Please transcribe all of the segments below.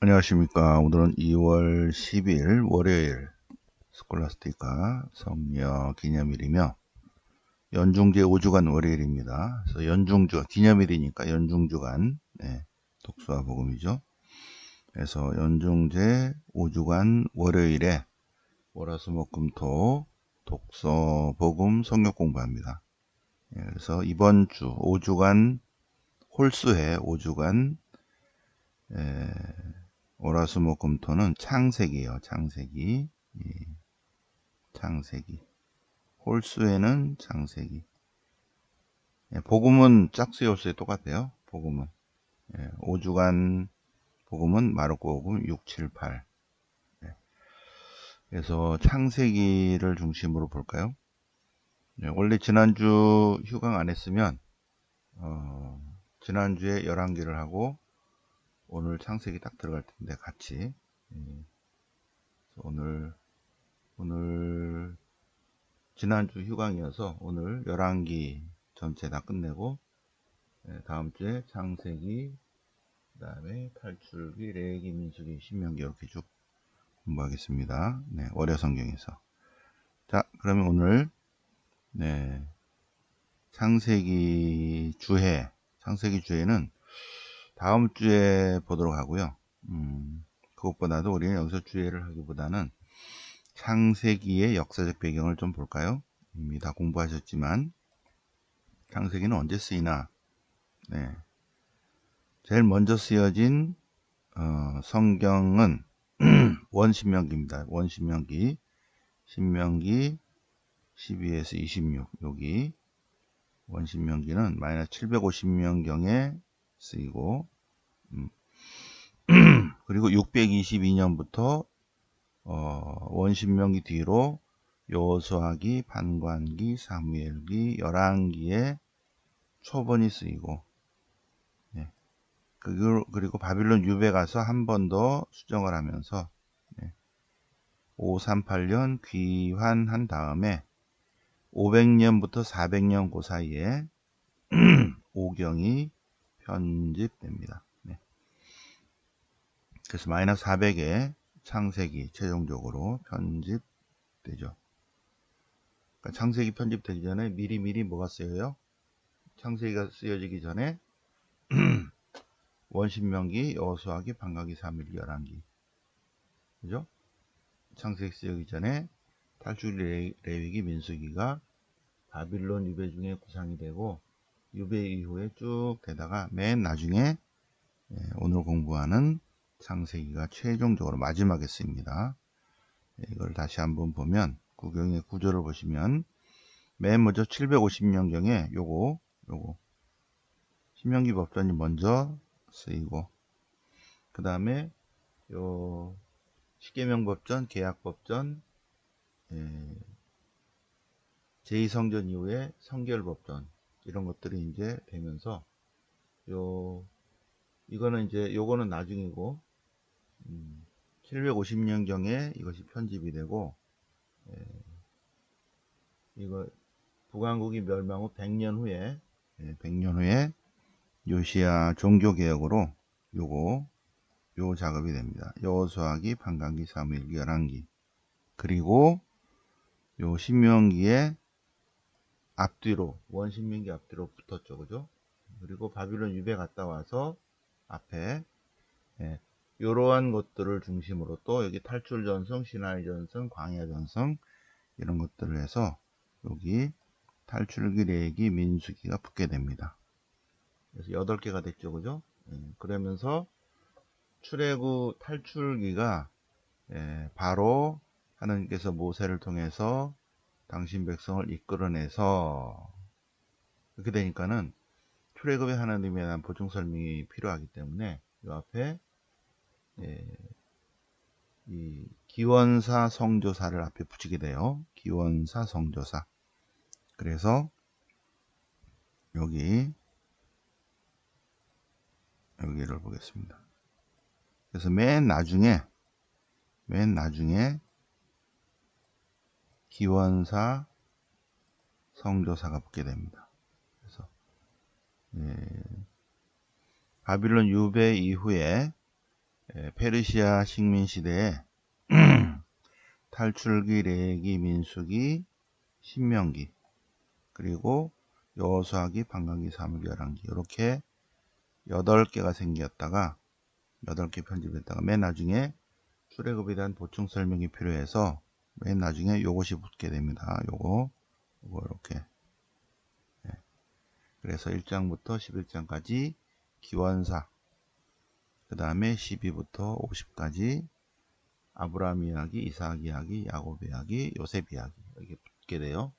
안녕하십니까. 오늘은 2월 10일 월요일 스콜라스티카 성녀 기념일이며 연중제 5주간 월요일입니다. 그래서 연중주 기념일이니까 연중주간 네, 독수와 복음이죠. 그래서 연중제 5주간 월요일에 월화수목금토 독서 복음 성역 공부합니다. 네, 그래서 이번 주 5주간 홀수해 5주간 에, 오라수목금토는 창세기예요. 창세기. 예. 창세기. 홀수에는 창세기. 예, 복음은 짝수의 홀수에 똑같아요. 복음은. 예, 5주간 복음은 마르코 복음 6, 7, 8. 예. 그래서 창세기를 중심으로 볼까요? 예, 원래 지난주 휴강 안 했으면 어, 지난주에 11개를 하고 오늘 창세기 딱 들어갈 텐데 같이 예. 오늘 오늘 지난주 휴강이어서 오늘 11기 전체 다 끝내고 예, 다음 주에 창세기 그 다음에 탈출기, 레기, 민수기, 신명기 이렇게 쭉 공부하겠습니다. 네, 월요 성경에서 자 그러면 오늘 네 창세기 주해 창세기 주해는 다음 주에 보도록 하고요. 음, 그것보다도 우리는 여기서 주의를 하기보다는 창세기의 역사적 배경을 좀 볼까요? 이미 다 공부하셨지만 창세기는 언제 쓰이나? 네. 제일 먼저 쓰여진 어, 성경은 원신명기입니다. 원신명기 신명기 12에서 26 여기 원신명기는 마이너스 750년경에 쓰이고 음. 그리고 622년부터 어, 원신명기 뒤로 요수하기, 반관기, 사무엘기, 열왕기에 초본이 쓰이고 네. 그리고 바빌론 유배 가서 한 번 더 수정을 하면서 네. 538년 귀환한 다음에 500년부터 400년 그 사이에 오경이 편집됩니다. 네. 그래서 마이너스 400에 창세기 최종적으로 편집되죠. 그러니까 창세기 편집되기 전에 미리 미리 뭐가 쓰여요? 창세기가 쓰여지기 전에 원신명기, 여수하기, 반가기, 삼일기, 열한기 그죠? 창세기 쓰여기 전에 탈출 레위기, 민수기가 바빌론 유배 중에 구상이 되고 유배 이후에 쭉 되다가 맨 나중에 예, 오늘 공부하는 창세기가 최종적으로 마지막에 쓰입니다. 예, 이걸 다시 한번 보면 구경의 구조를 보시면 맨 먼저 750년경에 요거 요거 신명기 법전이 먼저 쓰이고 그 다음에 요 십계명 법전, 계약 법전, 예, 제2성전 이후에 성결 법전 이런 것들이 이제 되면서 요 이거는 이제 요거는 나중이고 음, 750년경에 이것이 편집이 되고 예, 이거 북왕국이 멸망 후 100년 후에 예, 100년 후에 요시아 종교개혁으로 요거 요 작업이 됩니다. 여호수아기, 반강기, 사무엘기, 열왕기 그리고 요 신명기에 앞뒤로 원신민기 앞뒤로 붙었죠. 그죠? 그리고 바빌론 유배 갔다 와서 앞에 예, 이러한 것들을 중심으로 또 여기 탈출 전성 신화의 전성 광야 전성 이런 것들을 해서 여기 탈출기 레기 민수기가 붙게 됩니다. 그래서 8개가 됐죠. 그죠? 예, 그러면서 출애구 탈출기가 예, 바로 하나님께서 모세를 통해서 당신 백성을 이끌어내서 이렇게 되니까는 출애굽의 하나님에 대한 보충 설명이 필요하기 때문에 이 앞에 예, 이 기원사 성조사를 앞에 붙이게 돼요. 기원사 성조사. 그래서 여기 여기를 보겠습니다. 그래서 맨 나중에 맨 나중에 기원사 성조사가 붙게 됩니다. 그래서 예, 바빌론 유배 이후에 예, 페르시아 식민 시대에 탈출기, 레기, 민수기, 신명기 그리고 여호수아기, 방강기, 사무기, 열왕기 이렇게 8개가 생겼다가 8개 편집했다가 맨 나중에 출애굽에 대한 보충 설명이 필요해서 맨 나중에 요것이 붙게 됩니다. 요거 요거 이렇게 네. 그래서 1장부터 11장까지 기원사 그 다음에 12부터 50까지 아브라함 이야기, 이삭 이야기, 야곱 이야기, 요셉 이야기 이렇게 붙게 돼요.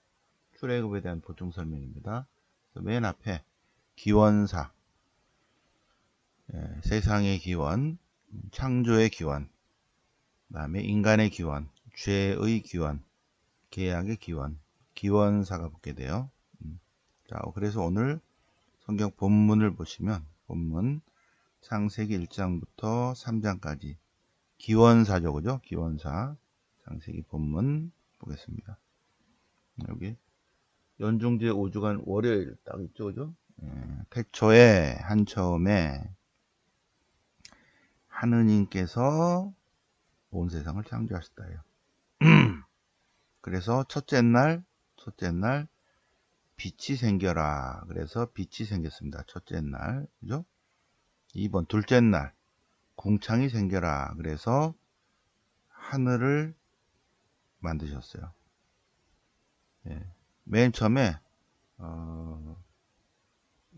출애굽에 대한 보충 설명입니다. 맨 앞에 기원사 예, 세상의 기원, 창조의 기원, 그 다음에 인간의 기원, 죄의 기원, 계약의 기원, 기원사가 붙게 돼요. 음. 자, 그래서 오늘 성경 본문을 보시면 본문 창세기 1장부터 3장까지 기원사죠, 그죠? 기원사 창세기 본문 보겠습니다. 여기 연중제 5주간 월요일 딱 있죠, 그죠? 예, 태초에 한 처음에 하느님께서 온 세상을 창조하셨다요. 그래서 첫째 날, 첫째 날 빛이 생겨라. 그래서 빛이 생겼습니다. 첫째 날, 그죠? 2번 둘째 날 궁창이 생겨라. 그래서 하늘을 만드셨어요. 예. 맨 처음에 어,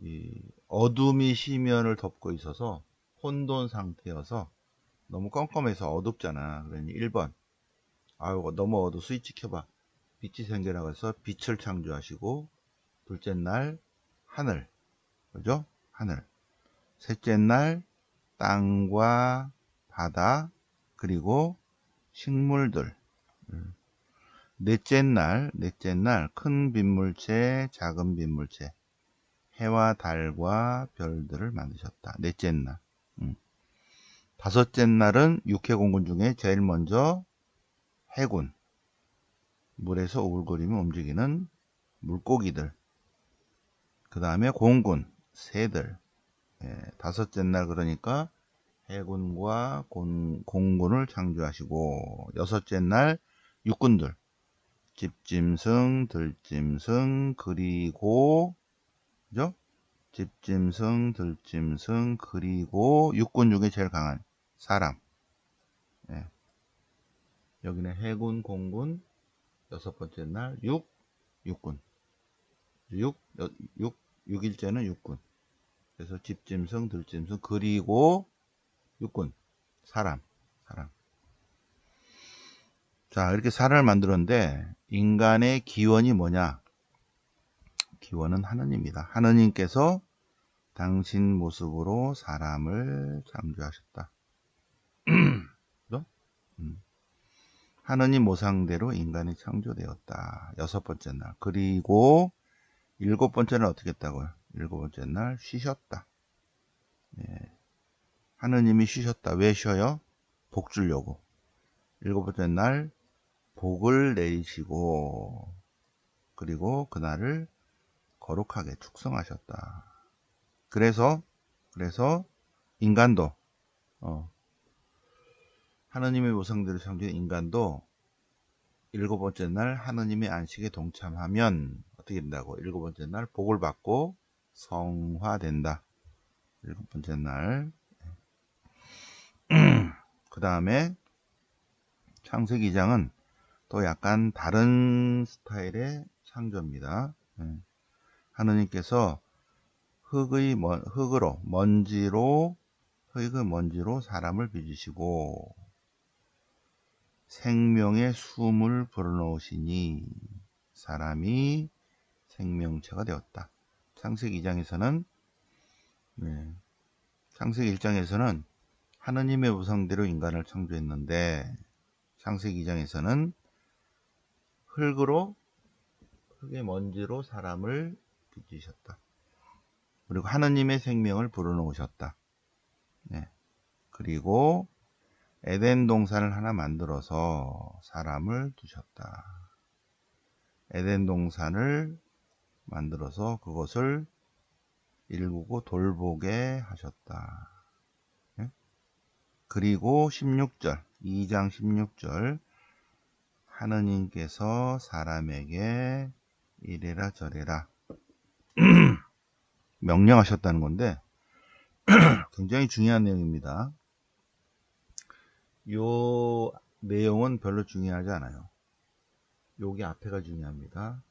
이 어둠이 시면을 덮고 있어서 혼돈 상태여서 너무 껌껌해서 어둡잖아. 그러니 1번. 아유, 너무 어두 스위치 켜봐. 빛이 생겨나고 해서 빛을 창조하시고, 둘째 날, 하늘. 그죠? 하늘. 셋째 날, 땅과 바다, 그리고 식물들. 음. 넷째 날, 넷째 날, 큰 빗물체, 작은 빗물체. 해와 달과 별들을 만드셨다. 넷째 날. 음. 다섯째 날은 육해공군 중에 제일 먼저 해군 물에서 오글거리며 움직이는 물고기들 그 다음에 공군 새들 예, 다섯째 날 그러니까 해군과 공, 공군을 창조하시고 여섯째 날 육군들 집짐승 들짐승 그리고 그죠? 집짐승 들짐승 그리고 육군 중에 제일 강한 사람. 예. 여기는 해군, 공군, 여섯 번째 날, 육, 육군. 육, 육, 육일째는 육군. 그래서 집짐승, 들짐승, 그리고 육군, 사람, 사람. 자, 이렇게 사람을 만들었는데, 인간의 기원이 뭐냐? 기원은 하느님입니다. 하느님께서 당신 모습으로 사람을 창조하셨다. 음. 하느님 모상대로 인간이 창조되었다. 여섯 번째 날. 그리고 일곱 번째는 어떻게 했다고요? 일곱 번째 날 쉬셨다. 예. 하느님이 쉬셨다. 왜 쉬어요? 복 주려고. 일곱 번째 날 복을 내리시고 그리고 그날을 거룩하게 축성하셨다. 그래서 그래서 인간도 어, 하느님의 모성들을 창조한 인간도 일곱 번째 날 하느님의 안식에 동참하면 어떻게 된다고? 일곱 번째 날 복을 받고 성화된다. 일곱 번째 날. 그 다음에 창세기 2장은 또 약간 다른 스타일의 창조입니다. 예. 하느님께서 흙의 흙으로 먼지로 흙의 먼지로 사람을 빚으시고 생명의 숨을 불어넣으시니 사람이 생명체가 되었다. 창세기 2장에서는 네, 창세기 1장에서는 하느님의 우상대로 인간을 창조했는데 창세기 2장에서는 흙으로 흙의 먼지로 사람을 빚으셨다. 그리고 하느님의 생명을 불어넣으셨다. 네. 그리고 에덴 동산을 하나 만들어서 사람을 두셨다. 에덴 동산을 만들어서 그것을 일구고 돌보게 하셨다. 네? 그리고 16절, 2장 16절. 하느님께서 사람에게 이래라 저래라 명령하셨다는 건데 굉장히 중요한 내용입니다. 요 내용은 별로 중요하지 않아요. 요게 앞에가 중요합니다.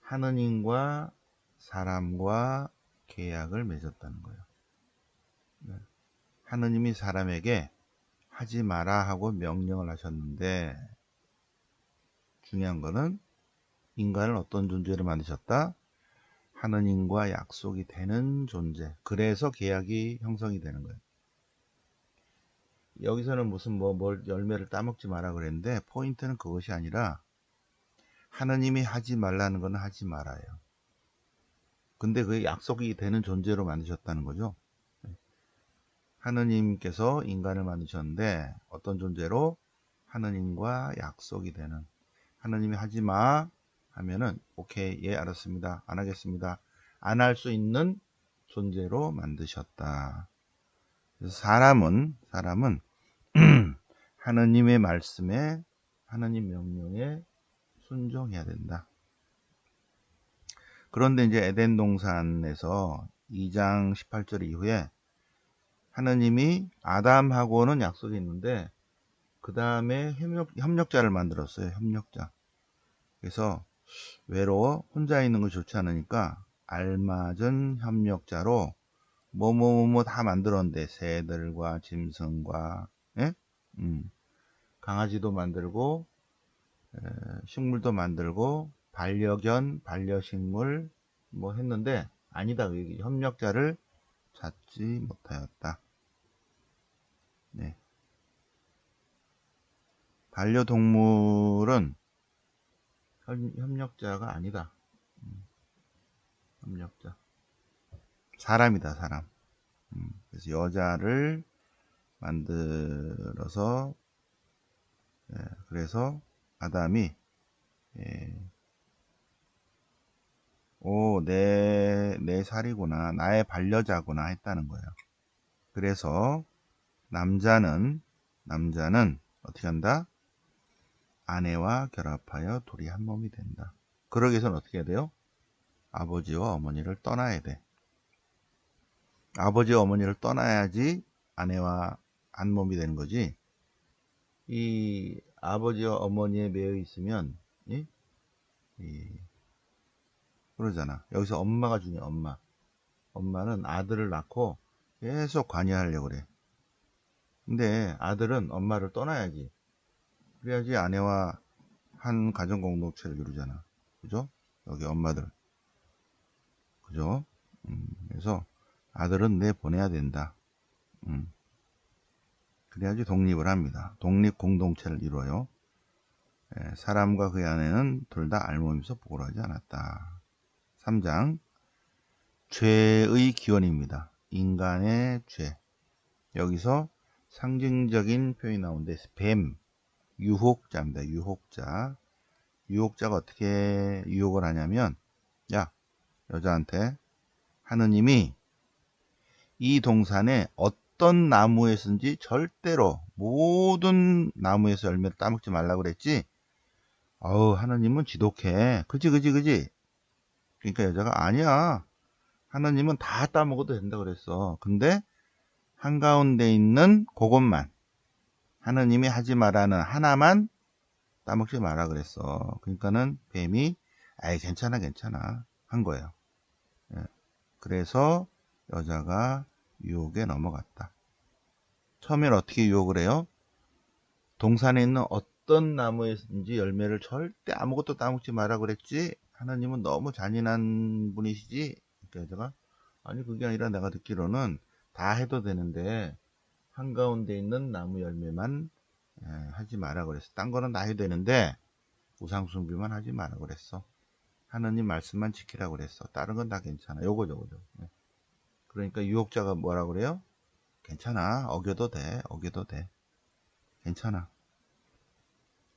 하느님과 사람과 계약을 맺었다는 거예요. 네. 하느님이 사람에게 하지 마라 하고 명령을 하셨는데 중요한 거는 인간을 어떤 존재로 만드셨다? 하느님과 약속이 되는 존재. 그래서 계약이 형성이 되는 거예요. 여기서는 무슨 뭐 뭘 열매를 따먹지 마라 그랬는데 포인트는 그것이 아니라 하느님이 하지 말라는 건 하지 말아요. 근데 그 약속이 되는 존재로 만드셨다는 거죠. 하느님께서 인간을 만드셨는데 어떤 존재로 하느님과 약속이 되는 하느님이 하지 마 하면은 오케이 예 알았습니다 안 하겠습니다 안 할 수 있는 존재로 만드셨다. 사람은 사람은 하느님의 말씀에 하느님 명령에 순종해야 된다. 그런데 이제 에덴 동산에서 2장 18절 이후에 하느님이 아담하고는 약속이 있는데 그 다음에 협력, 협력자를 만들었어요. 협력자. 그래서 외로워 혼자 있는 거 좋지 않으니까 알맞은 협력자로 뭐뭐뭐뭐 다 만들었는데 새들과 짐승과 예? 음. 강아지도 만들고 에, 식물도 만들고 반려견, 반려식물 뭐 했는데 아니다. 협력자를 찾지 못하였다. 네. 반려동물은 협력자가 아니다. 음, 협력자. 사람이다, 사람. 음, 그래서 여자를 만들어서, 예, 그래서 아담이, 예, 오, 내, 내 살이구나. 나의 반려자구나. 했다는 거예요. 그래서 남자는, 남자는 어떻게 한다? 아내와 결합하여 둘이 한 몸이 된다. 그러기 위해서는 어떻게 해야 돼요? 아버지와 어머니를 떠나야 돼. 아버지와 어머니를 떠나야지 아내와 한 몸이 되는 거지. 이 아버지와 어머니에 매여 있으면 이, 이 그러잖아. 여기서 엄마가 중요해. 엄마. 엄마는 아들을 낳고 계속 관여하려고 그래. 근데 아들은 엄마를 떠나야지. 그래야지 아내와 한 가정 공동체를 이루잖아. 그죠? 여기 엄마들. 그죠? 음, 그래서 아들은 내 보내야 된다. 음. 그래야지 독립을 합니다. 독립 공동체를 이루어요. 예, 사람과 그 아내는 둘 다 알몸에서 보고하지 않았다. 3장 죄의 기원입니다. 인간의 죄. 여기서 상징적인 표현이 나오는데 뱀, 유혹자입니다. 유혹자. 유혹자가 어떻게 유혹을 하냐면 야 여자한테 하느님이 이 동산에 어떤 나무에서인지 절대로 모든 나무에서 열매를 따먹지 말라고 그랬지 어우 하느님은 지독해 그지 그지 그지 그러니까 여자가 아니야 하느님은 다 따먹어도 된다 그랬어 근데 한가운데 있는 그것만 하느님이 하지 말라는 하나만 따먹지 마라 그랬어. 그러니까는 뱀이 아이 괜찮아 괜찮아 한 거예요. 예. 그래서 여자가 유혹에 넘어갔다. 처음엔 어떻게 유혹을 해요? 동산에 있는 어떤 나무에든지 열매를 절대 아무것도 따먹지 마라 그랬지. 하나님은 너무 잔인한 분이시지. 그러니까 여자가 아니 그게 아니라 내가 듣기로는 다 해도 되는데 한가운데 있는 나무 열매만 예, 하지 마라 그랬어. 딴 거는 다 해도 되는데 우상숭배만 하지 마라 그랬어. 하느님 말씀만 지키라 그랬어. 다른 건 다 괜찮아. 요거 저거죠. 예. 그러니까 유혹자가 뭐라 그래요? 괜찮아. 어겨도 돼. 어겨도 돼. 괜찮아.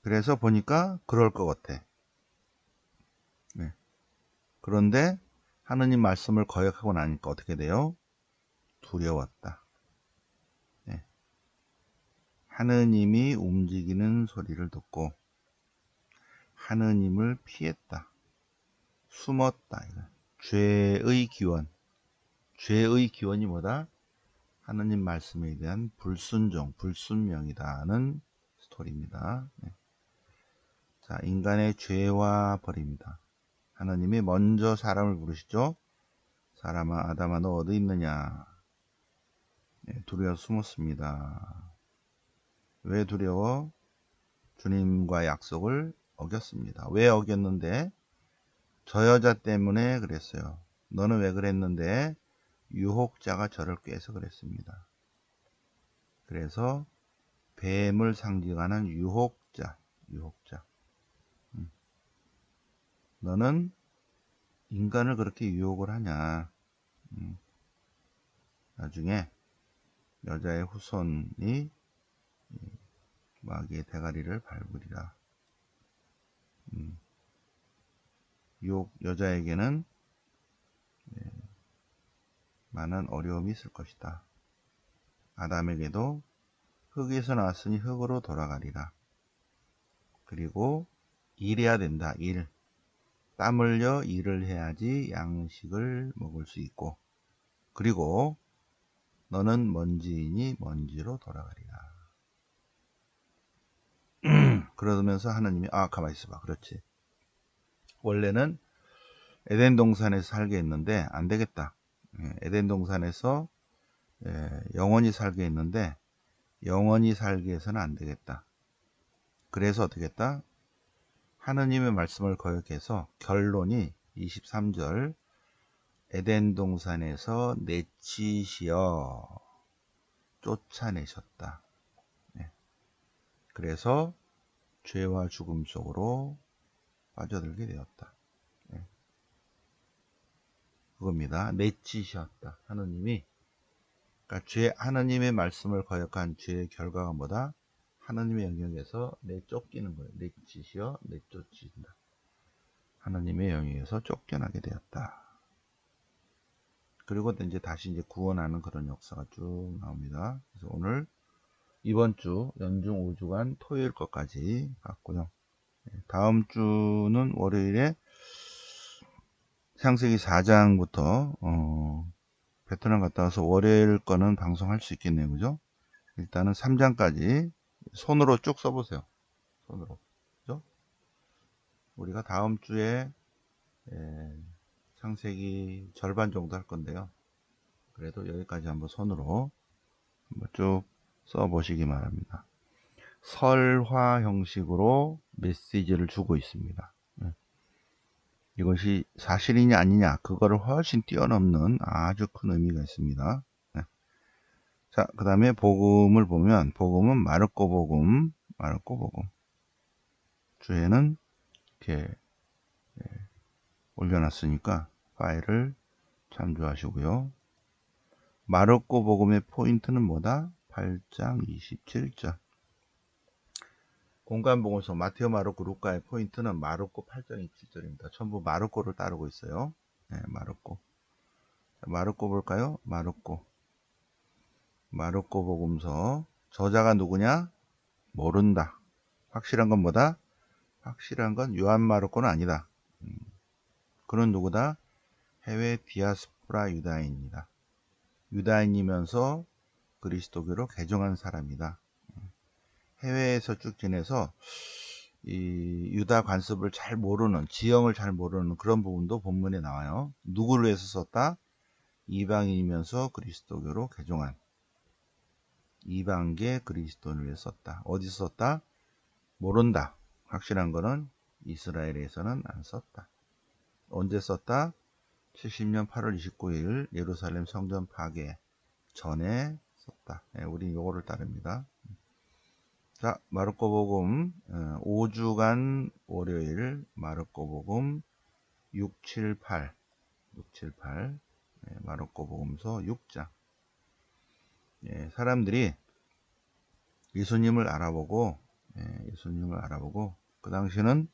그래서 보니까 그럴 것 같아. 네. 그런데 하느님 말씀을 거역하고 나니까 어떻게 돼요? 두려웠다. 하느님이 움직이는 소리를 듣고 하느님을 피했다. 숨었다. 죄의 기원. 죄의 기원이 뭐다? 하느님 말씀에 대한 불순종, 불순명이다는 스토리입니다. 네. 자, 인간의 죄와 벌입니다. 하나님이 먼저 사람을 부르시죠. 사람아, 아담아, 너 어디 있느냐? 네, 두려워 숨었습니다. 왜 두려워? 주님과 약속을 어겼습니다. 왜 어겼는데? 저 여자 때문에 그랬어요. 너는 왜 그랬는데? 유혹자가 저를 꾀서 그랬습니다. 그래서 뱀을 상징하는 유혹자, 유혹자. 음. 너는 인간을 그렇게 유혹을 하냐. 음. 나중에 여자의 후손이 마귀의 대가리를 밟으리라. 음. 유혹 여자에게는 예, 많은 어려움이 있을 것이다. 아담에게도 흙에서 나왔으니 흙으로 돌아가리라. 그리고 일해야 된다. 일. 땀 흘려 일을 해야지 양식을 먹을 수 있고 그리고 너는 먼지이니 먼지로 돌아가리라. 그러면서 하나님이 아 가만히 있어봐. 그렇지. 원래는 에덴 동산에서 살게 했는데 안 되겠다. 예, 에덴 동산에서 예, 영원히 살게 했는데 영원히 살게 해서는 안 되겠다. 그래서 어떻게 했다? 하느님의 말씀을 거역해서 결론이 23절 에덴 동산에서 내치시어 쫓아내셨다. 네. 그래서 죄와 죽음 속으로 빠져들게 되었다. 네. 그겁니다. 내치셨다. 하느님이 그러니까 죄 하나님의 말씀을 거역한 죄의 결과가 뭐다? 하나님의 영역에서 내쫓기는 거예요. 내치시어 내쫓긴다. 하나님의 영역에서 쫓겨나게 되었다. 그리고 이제 다시 이제 구원하는 그런 역사가 쭉 나옵니다. 그래서 오늘 이번 주 연중 5주간 토요일 것까지 봤고요. 네, 다음 주는 월요일에 창세기 4장부터 어, 베트남 갔다 와서 월요일 거는 방송할 수 있겠네요. 그죠? 일단은 3장까지 손으로 쭉 써보세요. 손으로. 그죠? 우리가 다음 주에 예, 창세기 절반 정도 할 건데요. 그래도 여기까지 한번 손으로 한번 쭉 써보시기 바랍니다. 설화 형식으로 메시지를 주고 있습니다. 이것이 사실이냐 아니냐 그거를 훨씬 뛰어넘는 아주 큰 의미가 있습니다. 네. 자, 그 다음에 복음을 보면 복음은 마르코 복음, 마르코 복음. 주에는 이렇게 예, 올려놨으니까 파일을 참조하시고요. 마르코 복음의 포인트는 뭐다? 8장 27절. 공간보고서 마테오 마르코 루카의 포인트는 마르코 8장 27절입니다. 전부 마르코를 따르고 있어요. 네, 마르코. 마르코 볼까요? 마르코. 마르코 복음서. 저자가 누구냐? 모른다. 확실한 건 뭐다? 확실한 건 요한 마르코는 아니다. 음, 그는 누구다? 해외 디아스포라 유다인입니다. 유다인이면서 그리스도교로 개종한 사람이다. 해외에서 쭉 지내서 이 유다 관습을 잘 모르는 지형을 잘 모르는 그런 부분도 본문에 나와요. 누구를 위해서 썼다? 이방인이면서 그리스도교로 개종한 이방계 그리스도를 위해 썼다. 어디서 썼다? 모른다. 확실한 거는 이스라엘에서는 안 썼다. 언제 썼다? 70년 8월 29일 예루살렘 성전 파괴 전에 썼다. 네, 우리 요거를 따릅니다. 자, 마르코 복음 5주간 어, 월요일 마르코 복음 678 678 네, 마르코 복음서 6장. 예, 사람들이 예수님을 알아보고 예, 예수님을 알아보고 그 당시는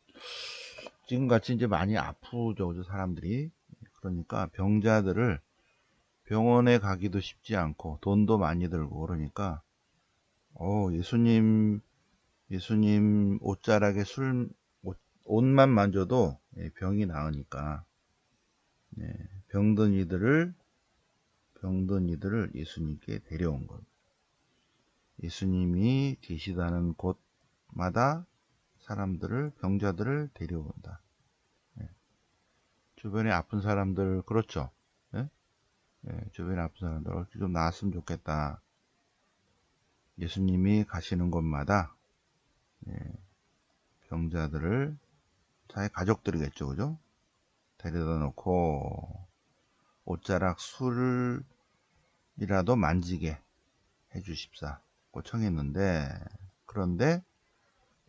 지금같이 이제 많이 아프죠 사람들이. 그러니까 병자들을 병원에 가기도 쉽지 않고 돈도 많이 들고 그러니까 어, 예수님, 예수님 옷자락에 술, 옷, 옷만 만져도 예, 병이 나으니까, 예, 병든 이들을, 병든 이들을 예수님께 데려온 것. 예수님이 계시다는 곳마다 사람들을, 병자들을 데려온다. 예. 주변에 아픈 사람들, 그렇죠. 예? 예, 주변에 아픈 사람들, 어, 좀 나았으면 좋겠다. 예수님이 가시는 곳마다 예, 병자들을 자기 가족들이겠죠, 그죠? 데려다 놓고 옷자락 술이라도 만지게 해주십사 고 청했는데 그런데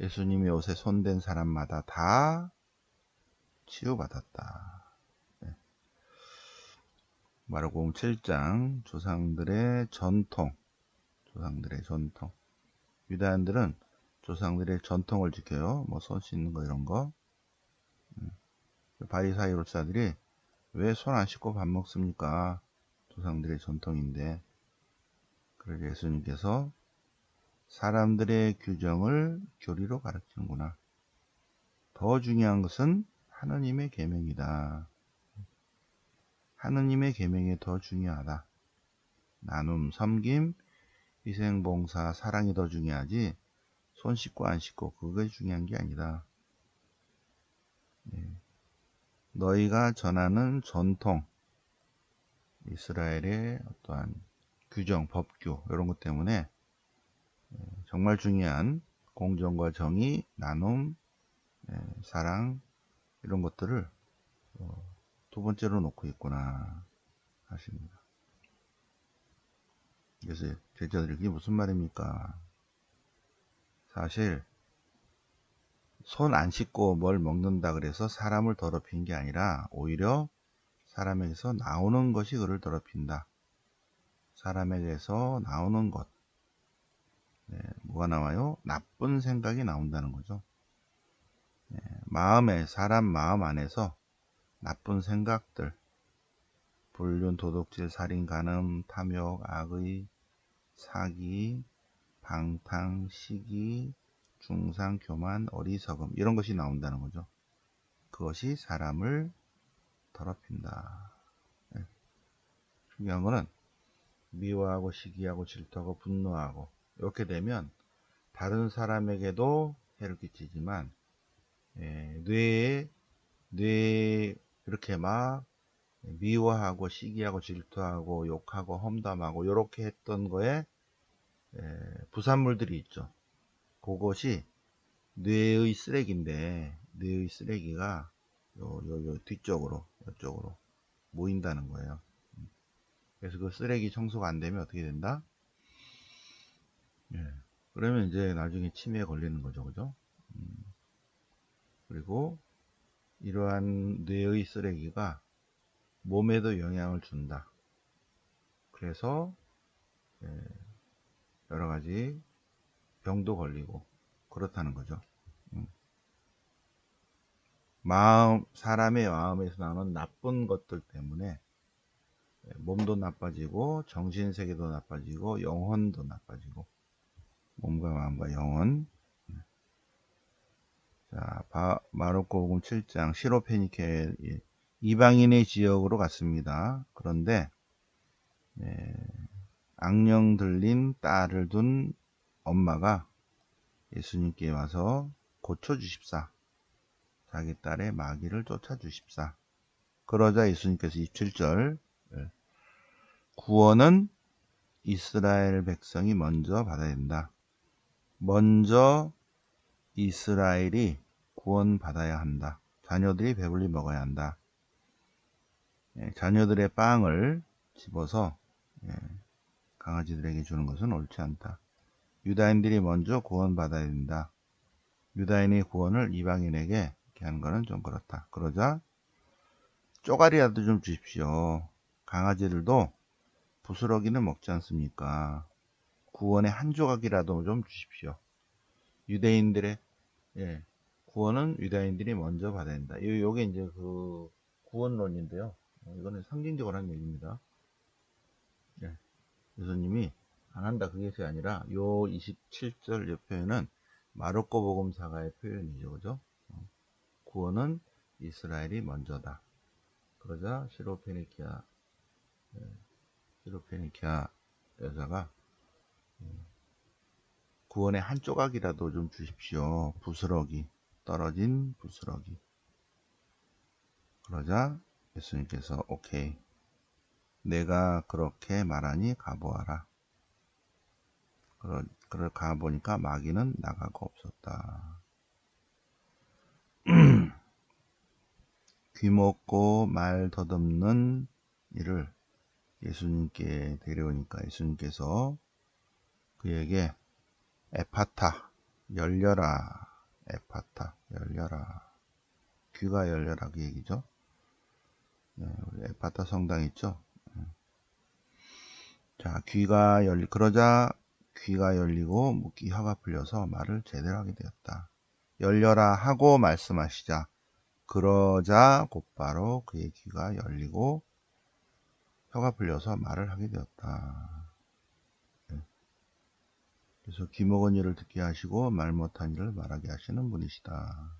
예수님이 옷에 손댄 사람마다 다 치유받았다. 네. 마르고음 7장 조상들의 전통 조상들의 전통. 유다인들은 조상들의 전통을 지켜요. 뭐 손 씻는 거 이런 거. 음. 바리사이 로사들이 왜 손 안 씻고 밥 먹습니까? 조상들의 전통인데. 그래서 예수님께서 사람들의 규정을 교리로 가르치는구나. 더 중요한 것은 하느님의 계명이다. 하느님의 계명이 더 중요하다. 나눔, 섬김, 희생봉사, 사랑이 더 중요하지 손 씻고 안 씻고 그게 중요한 게 아니다. 네. 너희가 전하는 전통, 이스라엘의 어떠한 규정, 법규 이런 것 때문에 네, 정말 중요한 공정과 정의, 나눔, 네, 사랑 이런 것들을 어, 두 번째로 놓고 있구나 하십니다. 그래서 제자들이 그게 무슨 말입니까? 사실 손 안 씻고 뭘 먹는다 그래서 사람을 더럽힌 게 아니라 오히려 사람에게서 나오는 것이 그를 더럽힌다. 사람에게서 나오는 것. 네, 뭐가 나와요? 나쁜 생각이 나온다는 거죠. 네, 마음에, 사람 마음 안에서 나쁜 생각들, 불륜, 도둑질, 살인, 간음, 탐욕, 악의, 사기, 방탕, 시기, 중상, 교만, 어리석음 이런 것이 나온다는 거죠. 그것이 사람을 더럽힌다. 네. 중요한 거는 미워하고 시기하고 질투하고 분노하고 이렇게 되면 다른 사람에게도 해를 끼치지만 예, 뇌에 뇌에 이렇게 막 미워하고 시기하고 질투하고 욕하고 험담하고 이렇게 했던 거에 부산물들이 있죠. 그것이 뇌의 쓰레기인데 뇌의 쓰레기가 요, 요, 요 뒤쪽으로 이쪽으로 모인다는 거예요. 그래서 그 쓰레기 청소가 안 되면 어떻게 된다? 예. 그러면 이제 나중에 치매에 걸리는 거죠. 그죠? 음. 그리고 이러한 뇌의 쓰레기가 몸에도 영향을 준다. 그래서 예, 여러 가지 병도 걸리고 그렇다는 거죠. 음. 마음 사람의 마음에서 나오는 나쁜 것들 때문에 예, 몸도 나빠지고 정신 세계도 나빠지고 영혼도 나빠지고 몸과 마음과 영혼. 예. 자, 마르코복음 7장 시로페니케 이방인의 지역으로 갔습니다. 그런데 예, 악령 들린 딸을 둔 엄마가 예수님께 와서 고쳐주십사. 자기 딸의 마귀를 쫓아주십사. 그러자 예수님께서 27절 예, 구원은 이스라엘 백성이 먼저 받아야 된다. 먼저 이스라엘이 구원 받아야 한다. 자녀들이 배불리 먹어야 한다. 예, 자녀들의 빵을 집어서 예, 강아지들에게 주는 것은 옳지 않다. 유다인들이 먼저 구원받아야 된다. 유다인의 구원을 이방인에게 하는 것은 좀 그렇다. 그러자 쪼가리라도 좀 주십시오. 강아지들도 부스러기는 먹지 않습니까? 구원의 한 조각이라도 좀 주십시오. 유대인들의 예, 구원은 유다인들이 먼저 받아야 된다. 요게 이제 그 구원론인데요. 어, 이거는 상징적으로 한 얘기입니다. 네. 예수님이 안 한다 그것이 아니라 요 27절 옆에는 마르코 복음사가의 표현이죠. 그죠? 어, 구원은 이스라엘이 먼저다. 그러자 시로페니키아 예, 시로페니키아 여자가 예, 구원의 한 조각이라도 좀 주십시오. 부스러기 떨어진 부스러기. 그러자 예수님께서 오케이 내가 그렇게 말하니 가보아라. 그러, 그걸 가보니까 마귀는 나가고 없었다. 귀먹고 말 더듬는 이를 예수님께 데려오니까 예수님께서 그에게 에파타 열려라 에파타 열려라 귀가 열려라 그 얘기죠. 네, 우리 에파타 성당 있죠. 네. 자 귀가 열리 그러자 귀가 열리고 목이 혀가 풀려서 말을 제대로 하게 되었다. 열려라 하고 말씀하시자 그러자 곧바로 그의 귀가 열리고 혀가 풀려서 말을 하게 되었다. 네. 그래서 귀 먹은 이를 듣게 하시고 말 못한 이를 말하게 하시는 분이시다.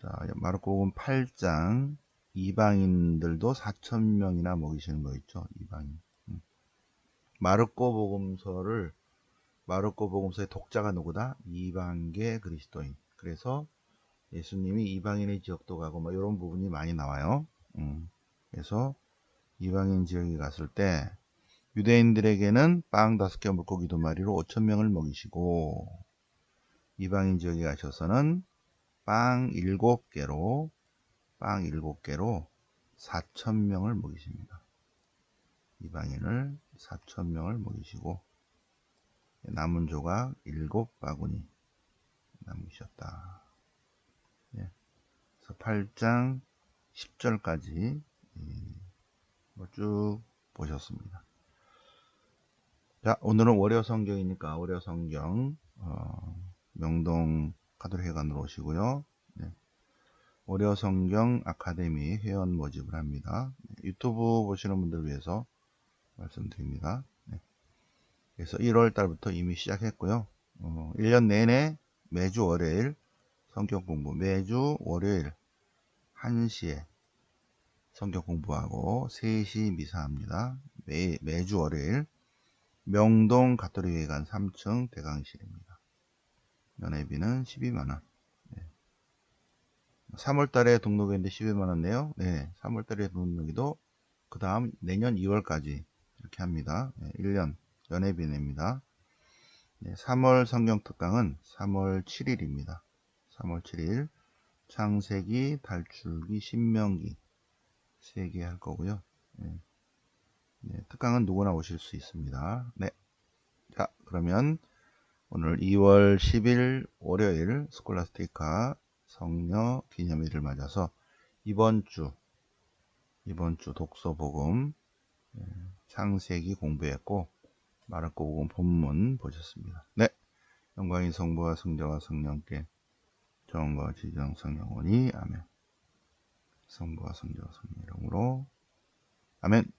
자, 마르코복음 8장 이방인들도 4천 명이나 먹이시는 거 있죠. 이방인. 마르코 복음서를 마르코 복음서의 독자가 누구다? 이방계 그리스도인. 그래서 예수님이 이방인의 지역도 가고 뭐 이런 부분이 많이 나와요. 음. 그래서 이방인 지역에 갔을 때 유대인들에게는 빵 다섯 개 물고기 두 마리로 5천 명을 먹이시고 이방인 지역에 가셔서는 빵 일곱 개로 빵 일곱 개로 4천 명을 먹이십니다. 이방인을 4천 명을 먹이시고 남은 조각 일곱 바구니 남기셨다. 예. 그래서 8장 10절까지 뭐쭉 보셨습니다. 자, 오늘은 월요 성경이니까 월요 성경 어, 명동 카드회관으로 오시고요. 네. 월요 성경 아카데미 회원 모집을 합니다. 네. 유튜브 보시는 분들 위해서 말씀드립니다. 네. 그래서 1월 달부터 이미 시작했고요. 어, 1년 내내 매주 월요일 성경 공부, 매주 월요일 1시에 성경 공부하고 3시 미사합니다. 매, 매주 월요일 명동 가톨릭회관 3층 대강실입니다. 연회비는 12만원. 네. 3월달에 등록했는데 12만원 네요. 네, 3월달에 등록이도 그 다음 내년 2월까지 이렇게 합니다. 네, 1년 연회비 냅니다. 네, 3월 성경 특강은 3월 7일입니다. 3월 7일 창세기, 달출기, 신명기 3개 할 거고요. 네. 네, 특강은 누구나 오실 수 있습니다. 네. 자, 그러면 오늘 2월 10일 월요일 스콜라스티카 성녀 기념일을 맞아서 이번 주 이번 주 독서 복음 네, 창세기 공부했고 마르코 복음 본문 보셨습니다. 네. 영광이 성부와 성자와 성령께 정과 지정 성령원이 아멘. 성부와 성자와 성령 이름으로 아멘.